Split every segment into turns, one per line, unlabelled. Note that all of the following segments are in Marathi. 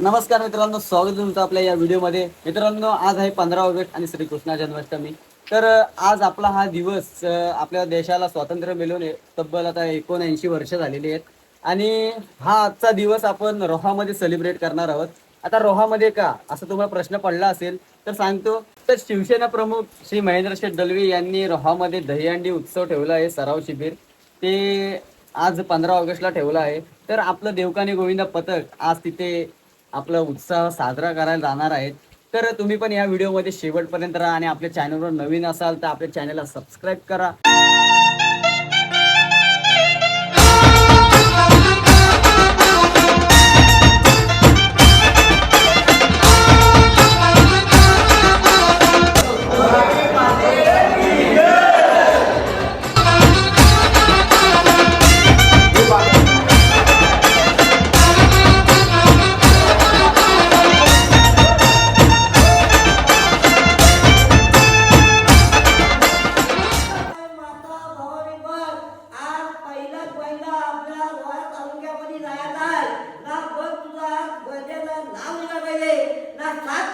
नमस्कार मित्रांनो स्वागत तुमचं आपल्या या व्हिडिओमध्ये. मित्रांनो आज आहे पंधरा ऑगस्ट आणि श्रीकृष्ण जन्माष्टमी. तर आज आपला हा दिवस आपल्या देशाला स्वातंत्र्य मिळून तब्बल आता एकोणऐंशी वर्ष झालेली आहेत. आणि हा आजचा दिवस आपण रोहामध्ये सेलिब्रेट करणार आहोत. आता रोहामध्ये का? असा तुम्हाला प्रश्न पडला असेल तर सांगतो. तर शिवसेना प्रमुख श्री महेंद्रशेठ दलवी यांनी रोहामध्ये दहीहंडी उत्सव ठेवला आहे सराव शिबिर. ते आज पंधरा ऑगस्टला ठेवलं आहे. तर आपलं देवकाने गोविंद पथक आज तिथे आपला उत्साह साजरा करायला जाणार आहेत. तर तुम्ही पण या व्हिडिओमध्ये शेवटपर्यंत राहा आणि आपल्या चॅनलवर नवीन असाल तर आपल्या चॅनलला सबस्क्राईब करा.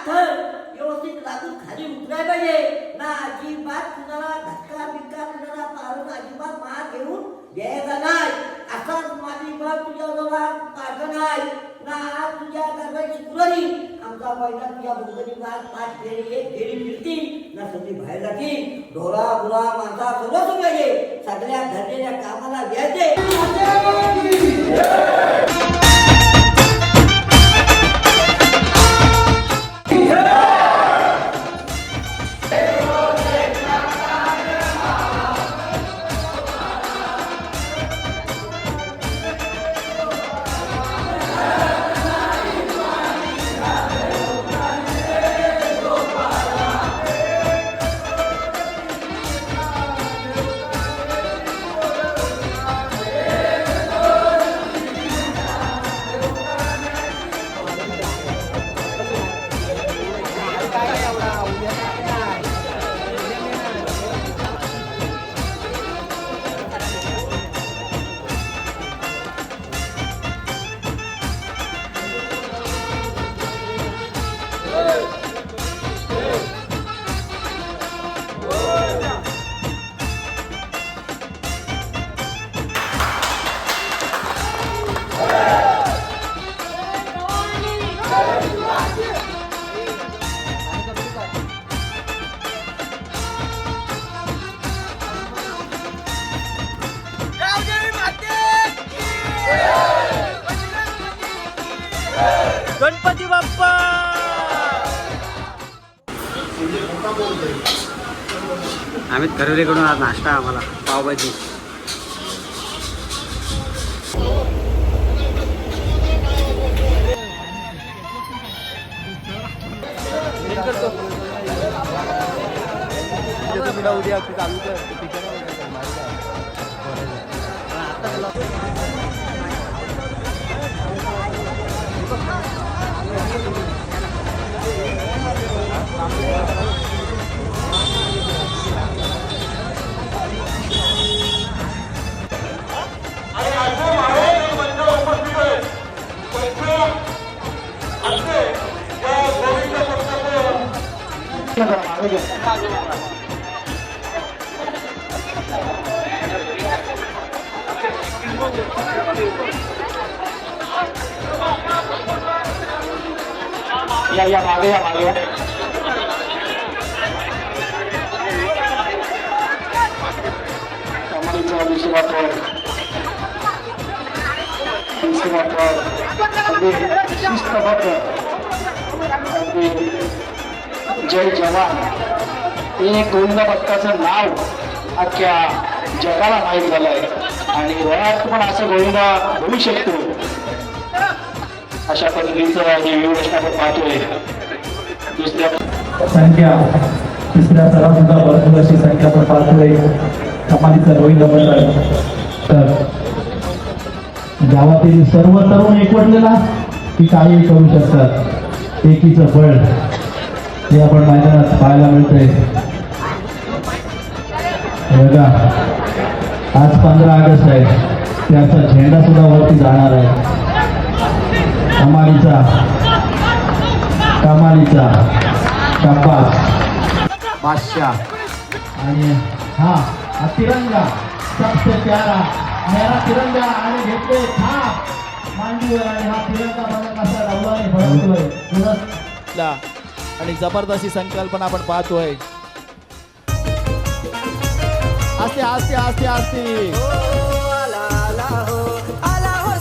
थर व्यवस्थित लागून खाली उतराय पाहिजे. ना अजिबात कुणाला धक्का बिक्का कुणाला पाहून अजिबात मार घेऊन घ्यायचा नाही. असाच माझी बघ तुझ्या जवळ प्रार्थना आहे ना आज तुझ्या दरबारी शुक्रवारी आमचा पहिला तुझ्या भोगणी बाग पाच फेरी एक फेरी फिरतील ना सगळी बाहेर जातील ढोरा बुरा माणसा सर्वच पाहिजे सगळ्या धरलेल्या कामाला द्यायचे
अमित खरेदीकडून आज नाश्ता आम्हाला पावभाजी. उद्या चालू
या या मागे या मागे या. कमालीचं विश्वात्वर विश्वात्वर अगदी शिस्तबद्ध अगदी जय जवान. हे एक गोविंद भक्ताचं नाव अख्ख्या जगाला माहीत झालंय. आणि वयात पण असं गोविंद होऊ शकतो. अशा पद्धतीचं हे व्यूवेशन आपण पाहतोय. दुसऱ्या
संख्या. तिसऱ्या सराव सुद्धा भरपूर अशी संख्या आपण पाहतोय. कमालीचा रोहित मंडळ. तर गावातील सर्व तरुण एकवटलेला की काही करू शकतात. एकीचं बळ. हे आपण मैदानात पाहायला मिळतंय. बघा. आज पंधरा ऑगस्ट आहे. त्याचा झेंडा सुद्धा वरती जाणार आहे. कमालीचा.
कमालीचा. शाबास. बादशाह. आणि हा हा तिरंगा. सबसे प्यारा. मेरा तिरंगा आणि घेतले थाप. मांडीवर आणि हा तिरंगा बघा कसा डवलाने फडकतोय. दुरस्त
ला. आणि जबरदस्ती संकल्पना आपण पाहतोय. आस्ते आस्ते आस्ते आस्ते.
आला आला हो. आला हो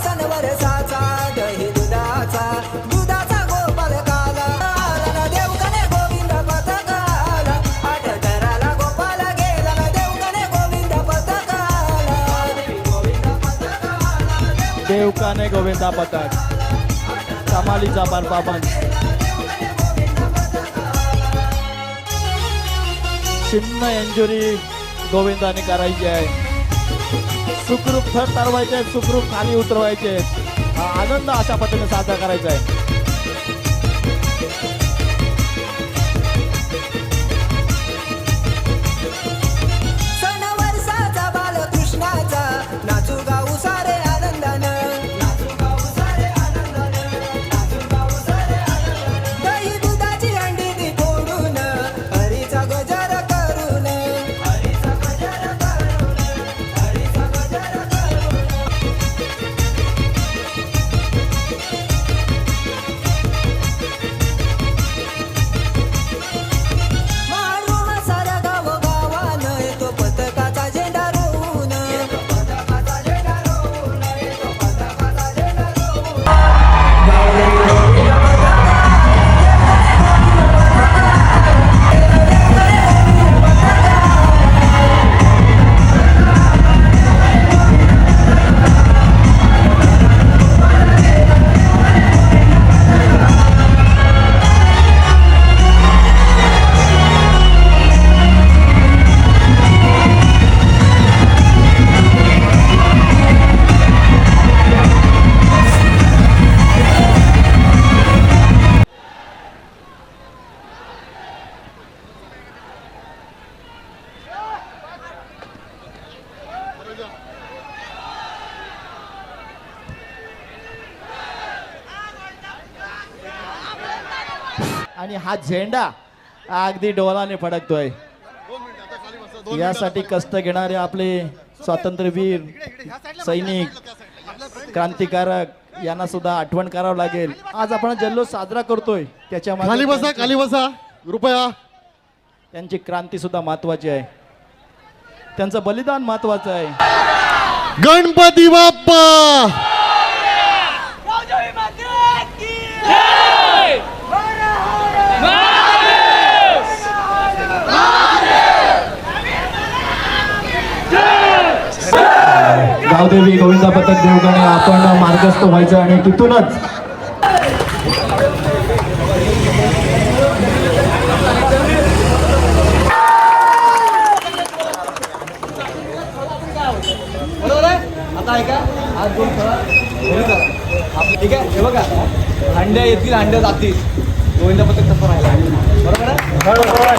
चिन्ह इंजुरी गोविंदाने करायची आहे सुखरूप थर तारवायचे सुखरूप खाली उतरवायचे हा आनंद अशा पद्धतीने साजरा करायचा आहे आणि हा झेंडा अगदी डोलाने फडकतोय. यासाठी कष्ट घेणारे आपले स्वातंत्र्यवीर सैनिक क्रांतिकारक यांना सुद्धा आठवण करावं लागेल. आज आपण जल्लोष साजरा करतोय.
त्याच्याखाली बसा खाली बसा. कृपया
त्यांची क्रांती सुद्धा महत्वाची आहे. त्यांचं बलिदान महत्वाचं आहे.
गणपती बाप्पा!
गावदेवी गोविंदा पथक देवगणे आपण मार्गस्थ व्हायचं आणि तिथूनच
ठीक आहे हे बघा हंड्या येतील हंड्या जातील. गोविंदा पथक तसं राहिला. बरोबर आहे?